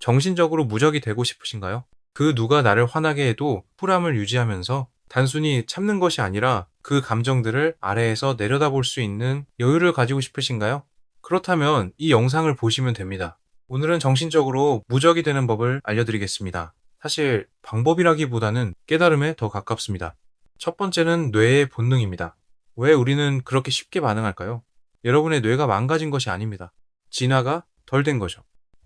정신적으로 무적이 되고 싶으신가요? 그 누가 나를 화나게 해도 쿨함을 유지하면서 단순히 참는 것이 아니라 그 감정들을 아래에서 내려다볼 수 있는 여유를 가지고 싶으신가요? 그렇다면 이 영상을 보시면 됩니다. 오늘은 정신적으로 무적이 되는 법을 알려드리겠습니다. 사실 방법이라기보다는 깨달음에 더 가깝습니다. 첫 번째는 뇌의 본능입니다. 왜 우리는 그렇게 쉽게 반응할까요? 여러분의 뇌가 망가진 것이 아닙니다. 진화가 덜 된 거죠.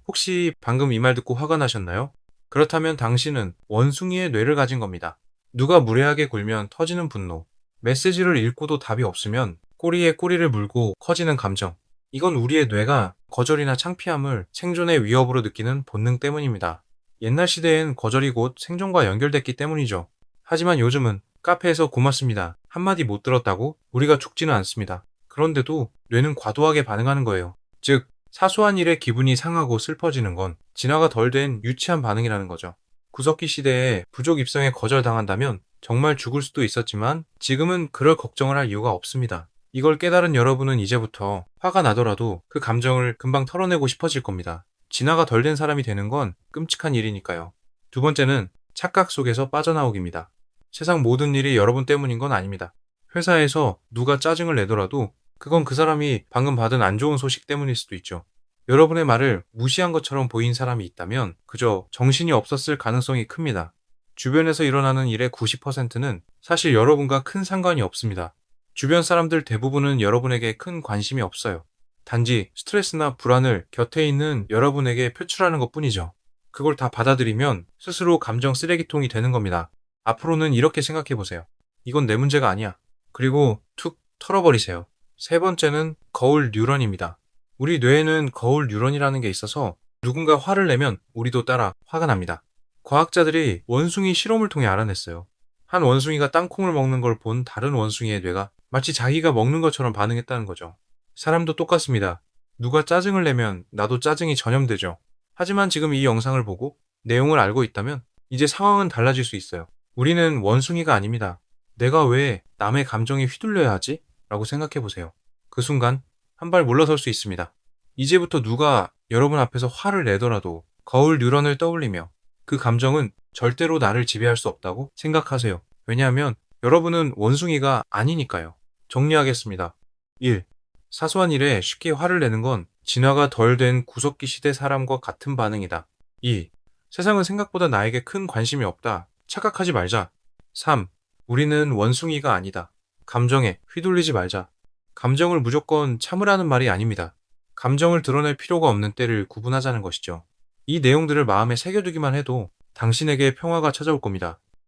혹시 방금 이 말 듣고 화가 나셨나요? 그렇다면 당신은 원숭이의 뇌를 가진 겁니다. 누가 무례하게 굴면 터지는 분노, 메시지를 읽고도 답이 없으면 꼬리에 꼬리를 물고 커지는 감정. 이건 우리의 뇌가 거절이나 창피함을 생존의 위협으로 느끼는 본능 때문입니다. 옛날 시대엔 거절이 곧 생존과 연결됐기 때문이죠. 하지만 요즘은 카페에서 고맙습니다. 한마디 못 들었다고 우리가 죽지는 않습니다. 그런데도 뇌는 과도하게 반응하는 거예요. 즉, 사소한 일에 기분이 상하고 슬퍼지는 건 진화가 덜 된 유치한 반응이라는 거죠. 구석기 시대에 부족 입성에 거절당한다면 정말 죽을 수도 있었지만 지금은 그럴 걱정을 할 이유가 없습니다. 이걸 깨달은 여러분은 이제부터 화가 나더라도 그 감정을 금방 털어내고 싶어질 겁니다. 진화가 덜 된 사람이 되는 건 끔찍한 일이니까요. 두 번째는 착각 속에서 빠져나오기입니다. 세상 모든 일이 여러분 때문인 건 아닙니다. 회사에서 누가 짜증을 내더라도 그건 그 사람이 방금 받은 안 좋은 소식 때문일 수도 있죠. 여러분의 말을 무시한 것처럼 보인 사람이 있다면 그저 정신이 없었을 가능성이 큽니다. 주변에서 일어나는 일의 90%는 사실 여러분과 큰 상관이 없습니다. 주변 사람들 대부분은 여러분에게 큰 관심이 없어요. 단지 스트레스나 불안을 곁에 있는 여러분에게 표출하는 것 뿐이죠. 그걸 다 받아들이면 스스로 감정 쓰레기통이 되는 겁니다. 앞으로는 이렇게 생각해 보세요. 이건 내 문제가 아니야. 그리고 툭 털어버리세요. 세 번째는 거울 뉴런입니다. 우리 뇌에는 거울 뉴런이라는 게 있어서 누군가 화를 내면 우리도 따라 화가 납니다. 과학자들이 원숭이 실험을 통해 알아냈어요. 한 원숭이가 땅콩을 먹는 걸 본 다른 원숭이의 뇌가 마치 자기가 먹는 것처럼 반응했다는 거죠. 사람도 똑같습니다. 누가 짜증을 내면 나도 짜증이 전염되죠. 하지만 지금 이 영상을 보고 내용을 알고 있다면 이제 상황은 달라질 수 있어요. 우리는 원숭이가 아닙니다. 내가 왜 남의 감정에 휘둘려야 하지? 라고 생각해 보세요. 그 순간 한 발 물러설 수 있습니다. 이제부터 누가 여러분 앞에서 화를 내더라도 거울 뉴런을 떠올리며 그 감정은 절대로 나를 지배할 수 없다고 생각하세요. 왜냐하면 여러분은 원숭이가 아니니까요. 정리하겠습니다. 1. 사소한 일에 쉽게 화를 내는 건 진화가 덜 된 구석기 시대 사람과 같은 반응이다. 2. 세상은 생각보다 나에게 큰 관심이 없다. 착각하지 말자. 3. 우리는 원숭이가 아니다. 감정에 휘둘리지 말자. 감정을 무조건 참으라는 말이 아닙니다. 감정을 드러낼 필요가 없는 때를 구분하자는 것이죠. 이 내용들을 마음에 새겨두기만 해도 당신에게 평화가 찾아올 겁니다.